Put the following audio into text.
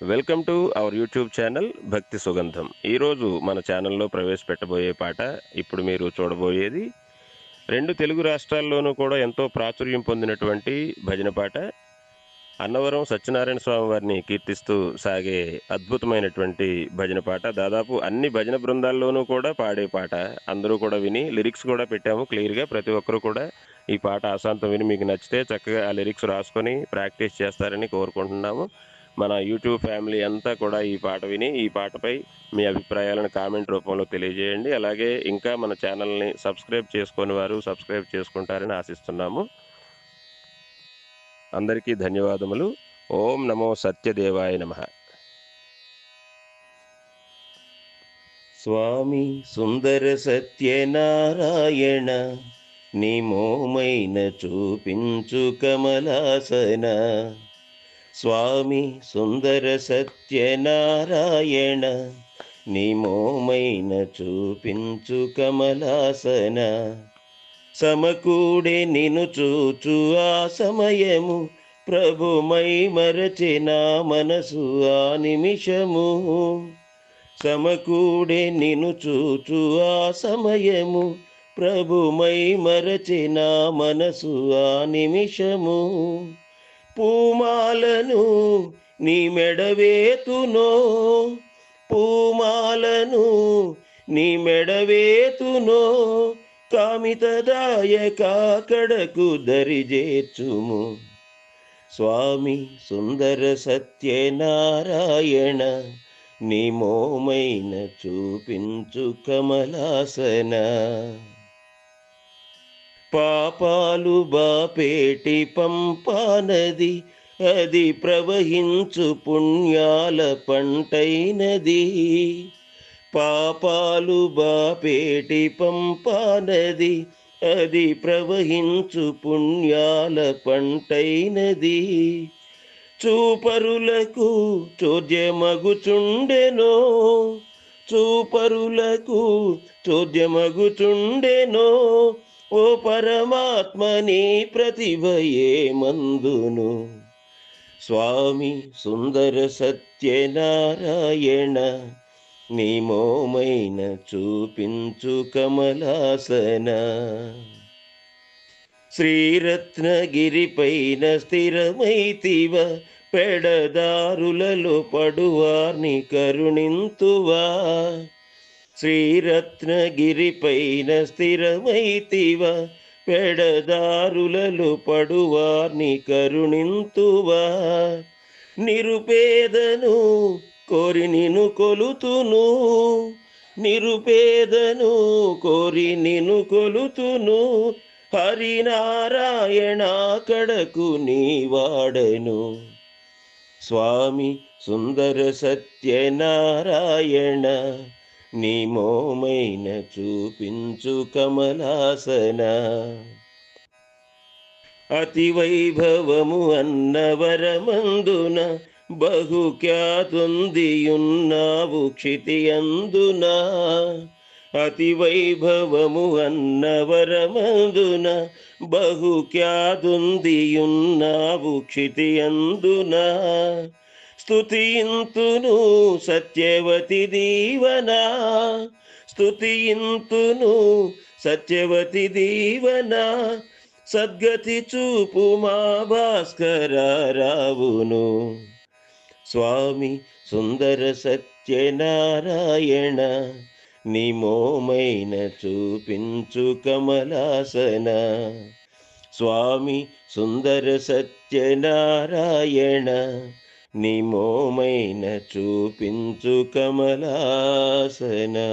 Welcome to our YouTube channel Bhakti Sugandham. ఈరోజు మన ఛానల్లో ప్రవేశపెట్టబోయే పాట ఇప్పుడు మీరు చూడబోయేది రెండు తెలుగు రాష్ట్రాల్లోనూ కూడా ఎంతో ప్రాచుర్యం పొందినటువంటి భజన పాట. అన్నవరం సత్యనారాయణ స్వామి వారిని కీర్తిస్తూ సాగే అద్భుతమైనటువంటి భజన పాట. దాదాపు అన్ని భజన బృందాల్లోనూ కూడా పాడే పాట. అందరూ కూడా విని లిరిక్స్ కూడా పెట్టాము క్లియర్గా. ప్రతి ఒక్కరూ కూడా ఈ పాట ఆశాంతం విని మీకు నచ్చితే చక్కగా ఆ లిరిక్స్ రాసుకొని ప్రాక్టీస్ చేస్తారని కోరుకుంటున్నాము. మన యూట్యూబ్ ఫ్యామిలీ అంతా కూడా ఈ పాట విని ఈ పాటపై మీ అభిప్రాయాలను కామెంట్ రూపంలో తెలియజేయండి. అలాగే ఇంకా మన ఛానల్ని సబ్స్క్రైబ్ చేసుకొని వారు సబ్స్క్రైబ్ చేసుకుంటారని ఆశిస్తున్నాము. అందరికీ ధన్యవాదములు. ఓం నమో సత్యదేవాయ నమ. స్వామి సుందర సత్యనారాయణ నిమోమైన చూపించు కమలాసన. స్వామి సుందర సత్యనారాయణ నిమోమైన చూపించు కమలాసన. సమకూడే నిను చూచు ఆ సమయము ప్రభుమై మరచిన మనసు ఆ నిమిషము. సమకూడే నిను చూచు ఆ సమయము ప్రభుమై మరచిన మనసు ఆ నిమిషము. పూమాలను నీ మెడవేతునో. పూమాలను నీ మెడవేతునో. కామితదాయక కడకు దరిజేర్చుము స్వామి సుందర సత్యనారాయణ నిమోమైన చూపించు కమలాసన. పాపాలు బాపేటి పంపానది అది ప్రవహించు పుణ్యాల పంటైనది. పాపాలు బాపేటి పంపానది అది ప్రవహించు పుణ్యాల పంటైనది. చూపరులకు చోద్యమగుచుండెనో చూపరులకు చోద్యమగుచుండెనో ఓ పరమాత్మ నీ ప్రతిభయే మందును. స్వామి సుందర సత్యనారాయణ నీ మోమైన చూపించు కమలాసన. శ్రీరత్నగిరిపైన స్థిరమైతివ పెడదారులలో పడువార్ని కరుణింతువా. శ్రీరత్నగిరిపైన స్థిరమైతివ పెడదారులలో పడువార్ని కరుణింతువా. నిరుపేదను కోరి నిను కొలుతును నిరుపేదను కోరి నిను కొలుతును. హరినారాయణ కడకు నీవాడను స్వామి సుందర సత్యనారాయణ నీ మోమైన చూపించు కమలాసన. అతి వైభవము అన్నవరమందున బహుఖ్యాతుందియున్నావు క్షితియందున. అతి వైభవము అన్నవరమందున బహుఖ్యాతుందియున్నావు క్షితియందున. స్తుతియింతును సత్యవతి దీవనా. స్తుతియింతును సత్యవతి దీవనా. సద్గతి చూపు మా భాస్కర రావును. స్వామి సుందర సత్యనారాయణ నీ చూపించు కమలాసన. స్వామి సుందర సత్యనారాయణ నిమోమైన చూపించు కమలాసనా.